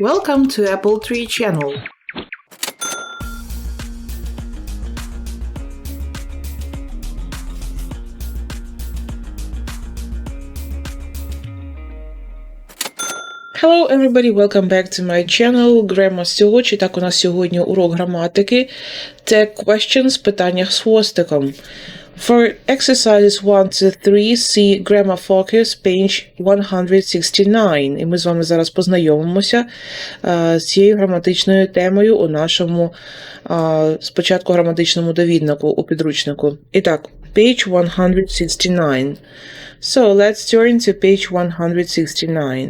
Welcome to Apple Tree channel. Hello everybody, welcome back to my channel Grammar Search. І так, у нас сьогодні урок граматики. Tag questions, питання з хвостиком. For exercises 1 to 3, see Grammar Focus, page 169. І ми з вами зараз познайомимося е, з цією граматичною темою у нашому е, спочатку граматичному довіднику у підручнику. І так, page 169. So, let's turn to page 169.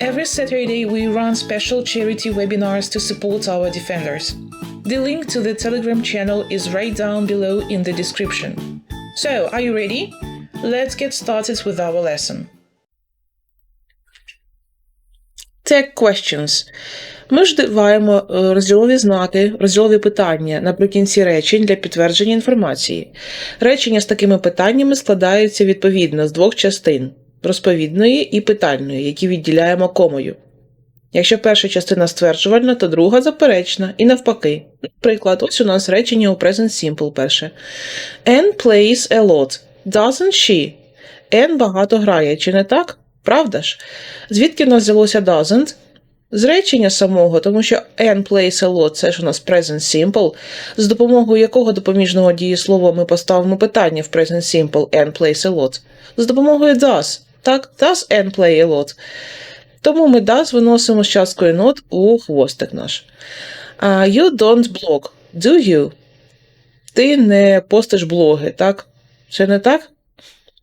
Every Saturday, we run special charity webinars to support our defenders. The link to the Telegram channel is right down below in the description. So, are you ready? Let's get started with our lesson. Tag questions. Ми вживаємо е, розділові знаки, розділові питання наприкінці речень для підтвердження інформації. Речення з такими питаннями складаються відповідно з двох частин розповідної і питальної, які відділяємо комою. Якщо перша частина стверджувальна, то друга заперечна, і навпаки. Наприклад, ось у нас речення у Present Simple перше. Anne plays a lot. Doesn't she? Anne багато грає, чи не так? Правда ж? Звідки в нас взялося doesn't? З речення самого, тому що Anne plays a lot – це ж у нас present simple, з допомогою якого допоміжного дієслова ми поставимо питання в present simple Anne plays a lot. З допомогою does. Так, does Anne play a lot. Тому ми does виносимо з часткою not у хвостик наш. Uh, you don't blog. Do you? Ти не постиш блоги, так? Чи не так?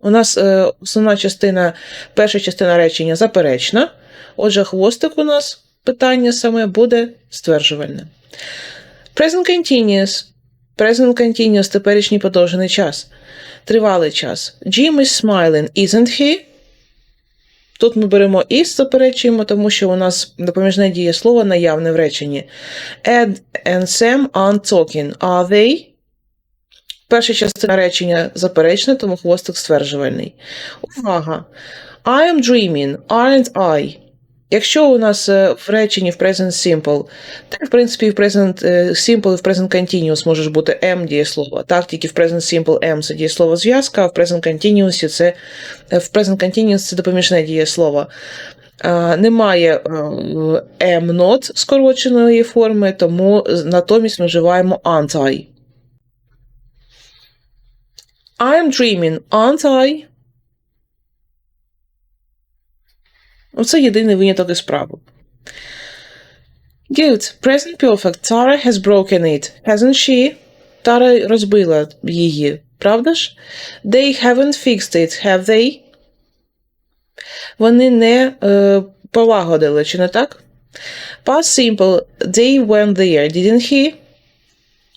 У нас е, основна частина, перша частина речення заперечна. Отже, хвостик у нас питання саме буде стверджувальне. Present continuous. Present continuous – теперішній подовжений час. Тривалий час. Jim is smiling, isn't he? Тут ми беремо is, заперечуємо, тому що у нас допоміжне дієслово наявне в реченні. Ed and Sam aren't talking. Are they? Перша частина речення заперечна, тому хвостик стверджувальний. Увага! I am dreaming, aren't I? Якщо у нас в реченні в Present Simple, так, в принципі, в Present Simple і в Present Continuous може бути M дієслово. Так, тільки в Present Simple M це дієслово зв'язка, а в Present Continuous це в Present Continuous це допоміжне дієслово. Немає M not скороченої форми, тому натомість ми вживаємо aren't I. I dreaming, aren't I? Оце єдиний виняток із правил. Good. Present perfect. Tara has broken it. Hasn't she? Тара розбила її. Правда ж? They haven't fixed it, have they? Вони не е, полагодили, чи не так? Past simple. They went there, didn't he?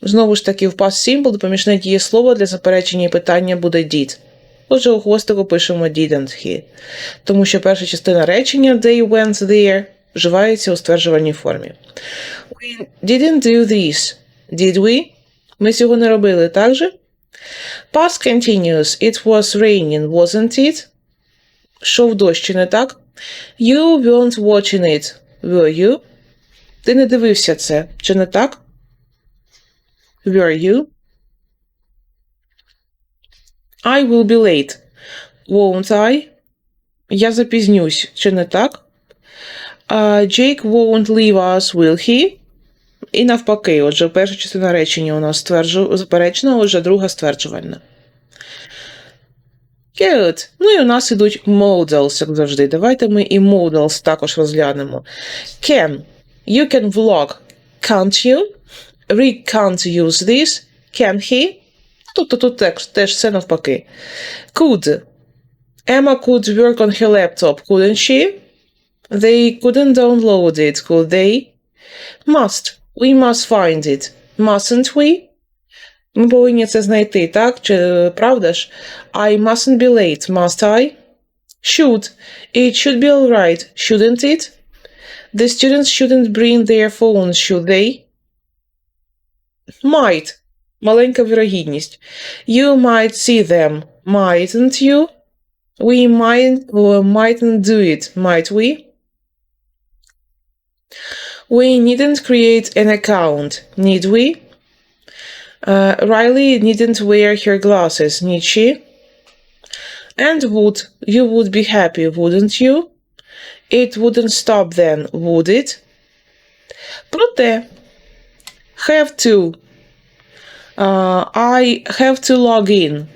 Знову ж таки, в past simple допоміжне дієслово для заперечення питання буде did. Отже, у хвостику пишемо didn't he. Тому що перша частина речення they went there вживається у стверджувальній формі. We didn't do this. Did we? Ми цього не робили, так же? Past continuous. It was raining, wasn't it? Шов дощ, чи не так? You weren't watching it. Were you? Ти не дивився це, чи не так? Were you? I will be late. Won't I? Я запізнюсь, чи не так? Uh, Jake won't leave us, will he? І навпаки, отже, перша частина речення у нас стверджу... заперечена, отже, друга стверджувальна. Good. Ну і у нас ідуть modals, як завжди. Давайте ми і modals також розглянемо. Can. You can vlog. Can't you? Rick can't use this. Can he? Тобто тут теж, теж все навпаки. Could. Emma could work on her laptop, couldn't she? They couldn't download it, could they? Must. We must find it. Mustn't we? Ми повинні це знайти, так? Чи е, правда ж? I mustn't be late, must I? Should. It should be alright, shouldn't it? The students shouldn't bring their phones, should they? Might. Маленька вірогідність. You might see them, mightn't you? We might or mightn't do it, might we? We needn't create an account, need we? Uh, Riley needn't wear her glasses, need she? And would, you would be happy, wouldn't you? It wouldn't stop then, would it? Проте, have to. Uh, I have to log in.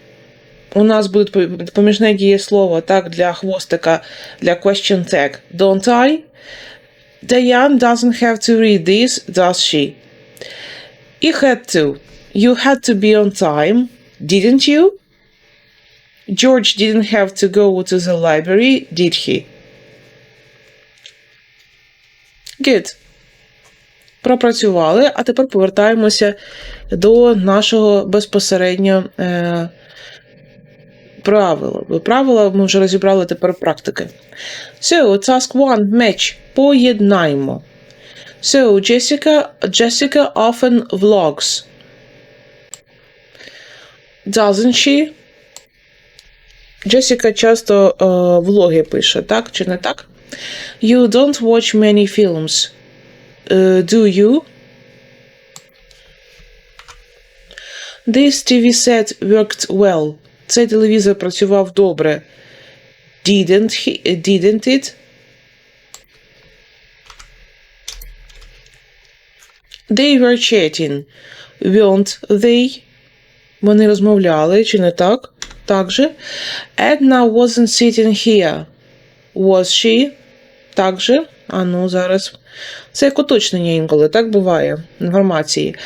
У нас буде по- поміжне дієслово, так, для хвостика, для question tag. Don't I? Diane doesn't have to read this, does she? You had to. You had to be on time, didn't you? George didn't have to go to the library, did he? Good. Пропрацювали, а тепер повертаємося до нашого безпосередньо е, правила. Правила ми вже розібрали тепер практики. So, task one, match. Поєднаємо. So, Jessica, Jessica often vlogs. Doesn't she? Джесіка часто е, влоги пише, так чи не так? You don't watch many films. Е, do you? This TV set worked well. Цей телевізор працював добре. Didn't he? Didn't it? They were chatting. Weren't they? Вони розмовляли, чи не так? Так же. Edna wasn't sitting here. Was she? Так же. А ну, зараз. Це як уточнення інколи, так буває інформації.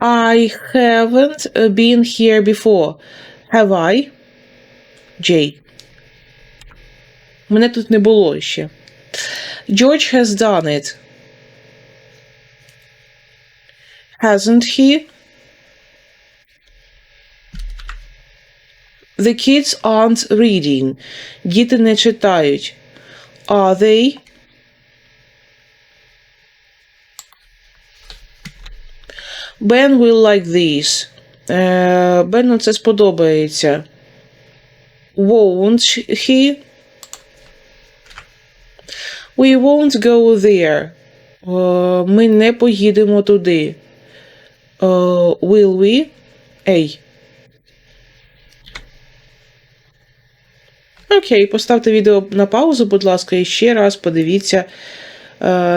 I haven't been here before. Have I? J. Мене тут не було ще. George has done it. Hasn't he? The kids aren't reading. Діти не читають. Are they? Ben will like this. Е, Бену це сподобається. Won't he? We won't go there. Е, Ми не поїдемо туди. Е, Will we? Ей. Окей, поставте відео на паузу, будь ласка, і ще раз подивіться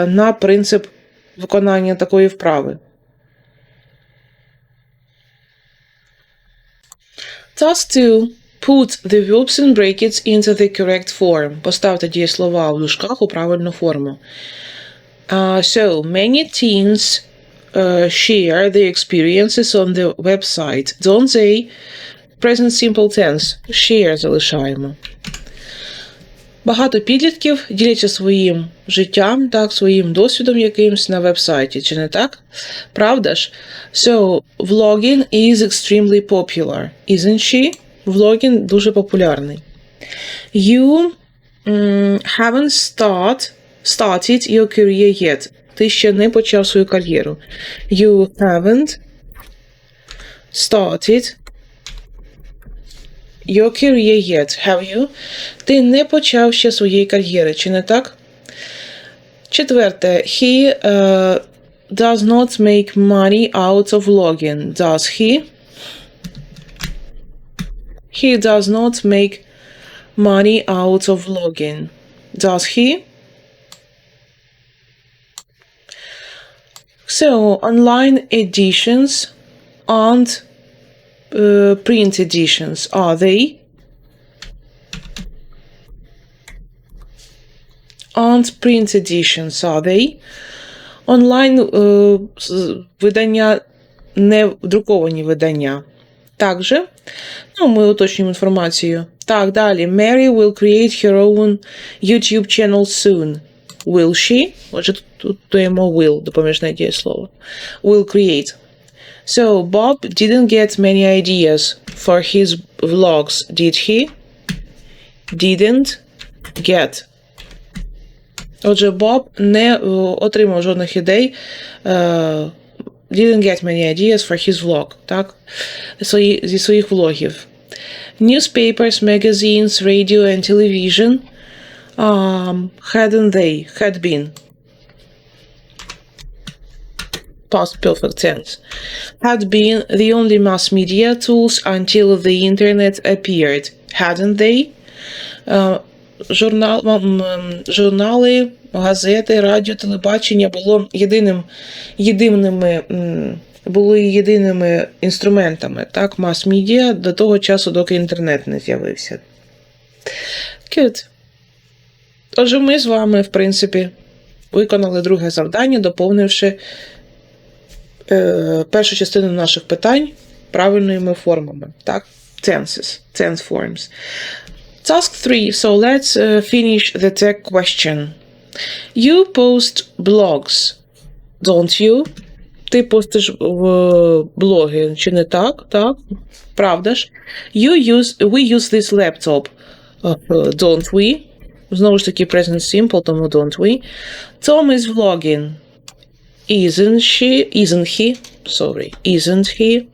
на принцип виконання такої вправи. Task 2. Put the verbs and brackets into the correct form. Поставте дієслова у дужках у правильну форму. Uh, so, many teens uh, share their experiences on the website, don't they? Present simple tense. Share залишаємо. Багато підлітків діляться своїм життям, так, своїм досвідом якимсь на вебсайті, чи не так? Правда ж? So, vlogging is extremely popular, isn't she? Vlogging дуже популярний. You haven't start, started your career yet. Ти ще не почав свою кар'єру. You haven't started your career yet, have you? Ти не почав ще своєї кар'єри, чи не так? Четверте. He uh, does not make money out of vlogging, does he? He does not make money out of vlogging, does he? So, online editions aren't uh, print editions, are they? Aren't print editions, are they? Онлайн е, з- видання не друковані видання. Также, ну, ми уточнюємо інформацію. Так, далі. Mary will create her own YouTube channel soon. Will she? Отже, тут, тут will, допоміжне дієслово. Will create. So, Bob didn't get many ideas for his vlogs, did he? Didn't get. Отже, Боб не е, отримав жодних ідей. е, didn't get many ideas for his vlog, так? Свої, зі своїх влогів. Newspapers, magazines, radio and television um, hadn't they, had been. Past perfect. Had been the only mass media tools until the internet appeared, hadn't they? М, журнали, газети, радіо, телебачення було єдиним, єдиними, були єдиними інструментами, так, мас-медіа до того часу, доки інтернет не з'явився. Good. Отже, ми з вами, в принципі, виконали друге завдання, доповнивши першу частину наших питань правильними формами. Так? Tenses, tense forms. Task 3. So let's uh, finish the tech question. You post blogs, don't you? Ти постиш блоги, чи не так? Так? Правда ж? You use, we use this laptop, uh, don't we? Знову ж таки, present simple, тому don't we. Tom is vlogging. Isn't she? Isn't he? Sorry, isn't he?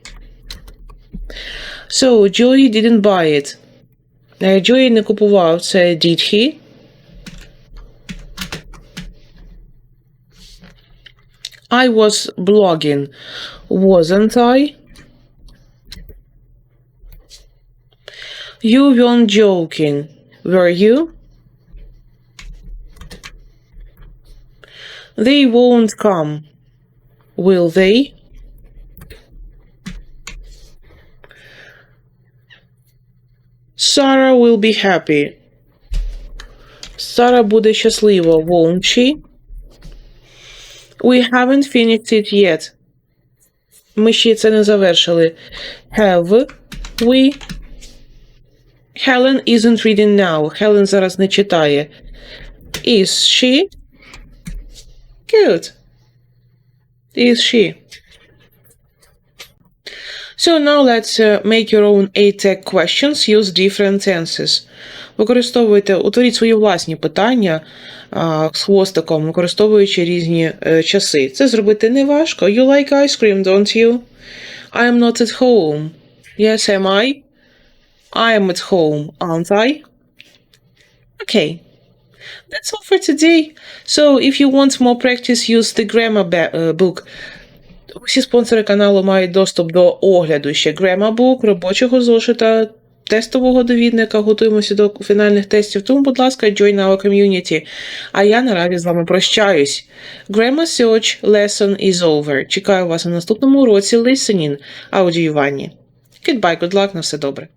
So, Joey didn't buy it. Е, Джої не купував це did he. I was blogging, wasn't I? You weren't joking, were you? They won't come, will they? Sarah will be happy. Сара буде щаслива, won't she? We haven't finished it yet. Ми ще це не завершили. Have we? Helen isn't reading now. Helen зараз не читає. Is she? Good. Is she? So now let's uh, make your own A-tech questions, use different tenses. Використовуйте, утворіть свої власні питання а, з хвостиком, використовуючи різні е, часи. Це зробити не важко. You like ice cream, don't you? I am not at home. Yes, am I? I am at home, aren't I? Okay. That's all for today. So, if you want more practice, use the grammar uh, book. Усі спонсори каналу мають доступ до огляду ще Grammar Book, робочого зошита, тестового довідника. Готуємося до фінальних тестів. Тому, будь ласка, join our community. А я наразі з вами прощаюсь. Grammar Search lesson is over. Чекаю вас на наступному уроці listening аудіюванні. Goodbye, good luck, на все добре.